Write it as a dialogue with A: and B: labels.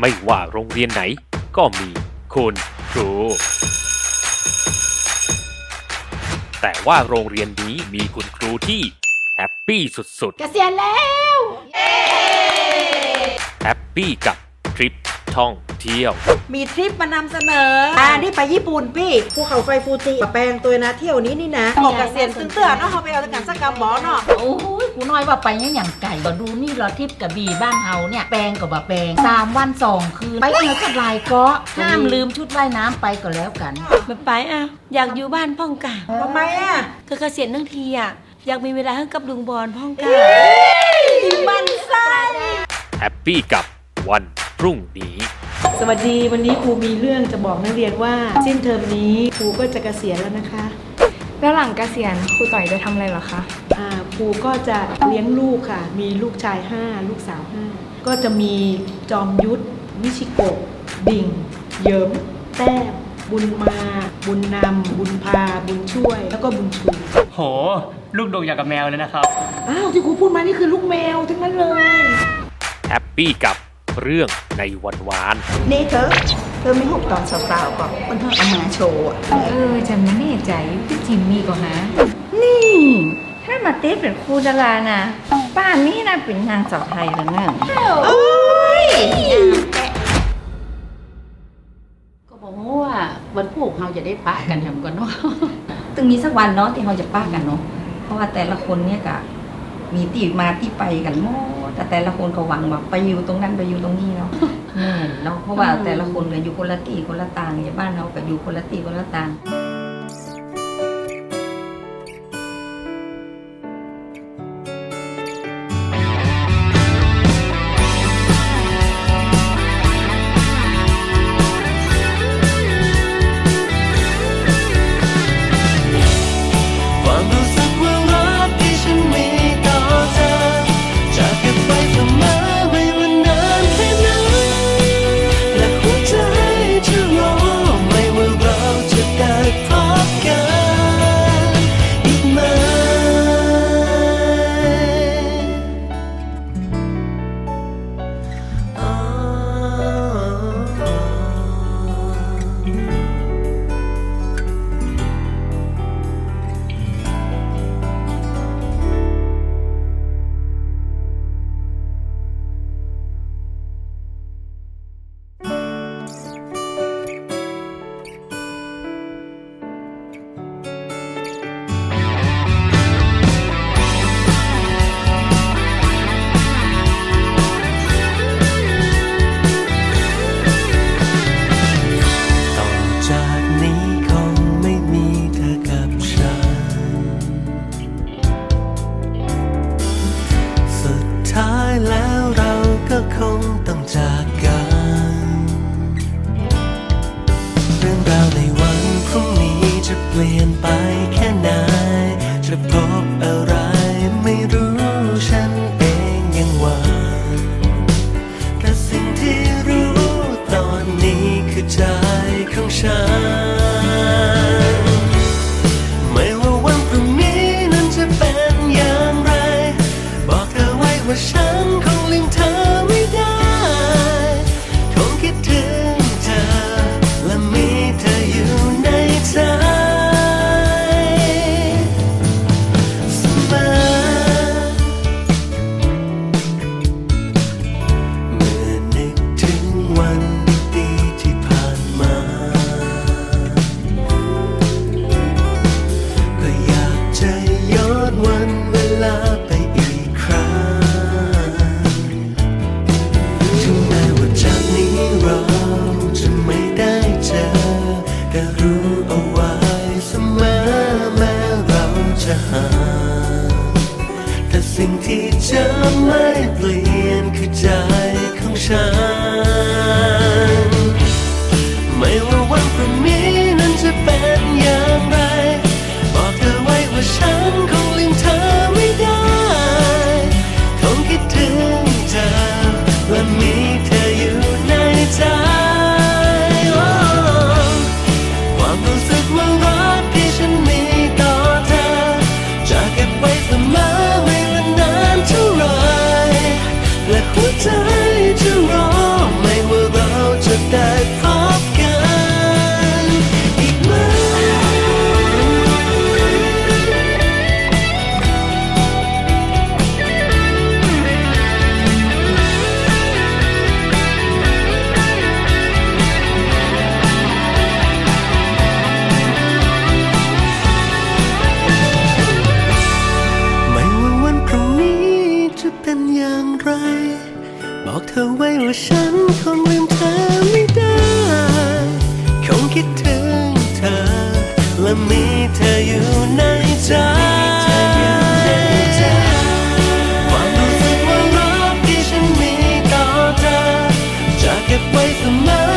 A: ไม่ว่าโรงเรียนไหนก็มีคุณครู แต่ว่าโรงเรียนนี้มีคุณครูที่แฮปปี้สุด
B: เกษียณแล้ว
A: ๆ แฮปปี้กับทริปท่องเที่ยว
C: มีทริปมานำเสนออ่านี่ไปญี่ปุ่นพี่ภูเขาไฟฟูจิแปลงตัวนะเที่ยวนี้นี่นะออกเกษียณตึ้งเตื้อเนาะเขาไปเอาตะกันสักกำบอเนาะ
B: โอ้ย กูน้อยว่าไปยังอย่างไก่ก็ดูนี่เราทิพย์กับบีบ้านเฮาเนี่ยแปลงกับบ่แปลงสามวันสองคืนไปเที่ยวกับลายเก็ห้ามลืมชุดว่ายน้ำไปก็แล้วกัน
D: ไม่ไปอะ อยากอยู่บ้านพ่องกะ
C: ทำไมอะ
D: เธอเกษียณทั้งทีอะอยากมีเวลาให้กับลุงบอลพ่องกะ
C: มันไส้
A: แฮปปี้กับวันพรุ่งนี้
E: สวัสดีวันนี้ครูมีเรื่องจะบอกนักเรียนว่า สิ้นเทอมนี้ครูก็จะเกษียณแล้วนะคะ
F: แล้วหลังเกษียณครูต่อยจะทำอะไรเหรอคะ
E: อ่า ครูก็จะเลี้ยงลูกค่ะ มีลูกชาย 5 ลูกสาว 5 ก็จะมีจอมยุทธวิชิโกะดิ่งเหยิมแต้มบุญมา บุญนำ บุญพา บุญช่วย แล้วก็บุญชู
G: โห ลูกดกอย่างกับแมวเลยนะครับ
E: อ้าว ที่ครูพูดมานี่คือลูกแมวทั้งนั้นเลย
A: แฮปปี้กับเรื่องในวันวาน
C: นี่เธอเธอไม่หกตอนสาวๆก่อนมันเพิ่งเอามาโชว์อะ
F: เออจะไม่แน่ใจพี่จิมมี่ก็หา
H: นี่ ถ้ามาเต้เป็นครูดารานะป้านนี้นะเป็นนางสาวไทยแล้วนะ
B: ก็บอกว่าวันพวกเราจะได้ปะกันทำกันเนาะตึงมีสักวันเนาะที่เราจะปะกันเนาะเพราะว่าแต่ละคนเนี่ยก็มีที่มาที่ไปกันหมดแต่แต่ละคนก็หวังว่าไปอยู่ตรงนั้นไปอยู่ตรงนี้เนาะแน่นเนาะเพราะว่าแต่ละคนก็อยู่คนละที่คนละต่างอย่างบ้านเราก็อยู่คนละที่คนละต่าง
I: เราในวันพรุ่งนี้จะเปลี่ยนไป ย้อนวันเวลาไปอีกครั้งถึงแม้ว่าจากนี้เราจะไม่ได้เจอ แต่รู้เอาไว้เสมอแม้เราจะห่างแต่สิ่งที่จะไม่เปลี่ยนคือใจของฉัน และมีเธออยู่ในใจความรู้สึกว่ารักที่ฉันมีต่อเธอจะเก็บไว้เสมอ